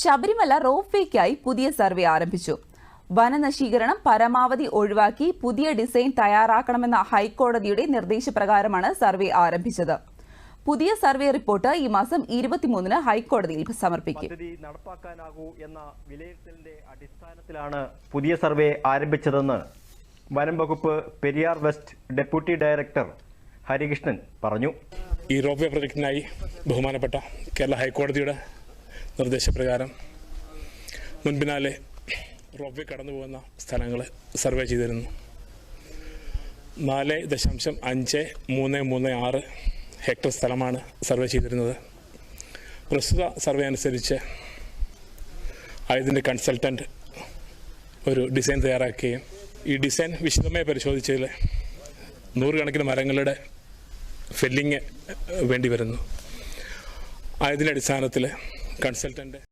Sabarimala rope വേക്കായി പുതിയ survey ആരംഭിച്ചു. വനനശീകരണം പരമാവധി ഒഴിവാക്കി പുതിയ ഡിസൈൻ തയ്യാറാക്കണമെന്ന ഹൈക്കോടതിയുടെ നിർദ്ദേശപ്രകാരമാണ് സർവേ ആരംഭിച്ചത്. പുതിയ സർവേ റിപ്പോർട്ട് ഈ മാസം ഇരുപത്തിമൂന്നിന് ഹൈക്കോടതിയിൽ സമർപ്പിക്കും. നടപ്പാക്കാനാകൂ എന്ന വിലയിരുത്തലിന്റെ അടിസ്ഥാനത്തിലാണ് പുതിയ സർവേ ആരംഭിച്ചതെന്ന് വനം വകുപ്പ് Periyar west deputy director Harikrishnan പറഞ്ഞു. ഈ റോപ്പ് വേ പ്രൊജക്ടിനായി ബഹുമാനപ്പെട്ട കേരള ഹൈക്കോടതിയുടെ നിർദ്ദേശപ്രകാരം മുൻപിനാലെ റോപ്പ് കടന്നു പോകുന്ന സ്ഥലങ്ങൾ സർവേ ചെയ്തിരുന്നു. നാല് ദശാംശം അഞ്ച് മൂന്ന് മൂന്ന് ആറ് ഹെക്ടർ സ്ഥലമാണ് സർവേ ചെയ്തിരുന്നത്. പ്രസ്തുത സർവേ അനുസരിച്ച് ആയതിന്റെ കൺസൾട്ടന്റ് ഒരു ഡിസൈൻ തയ്യാറാക്കുകയും ഈ ഡിസൈൻ വിശദമായി പരിശോധിച്ചതിൽ നൂറുകണക്കിന് മരങ്ങളുടെ ഫെല്ലിങ് വേണ്ടി വരുന്നു. ആയതിന്റെ അടിസ്ഥാനത്തിൽ കൺസൾട്ടന്റ്.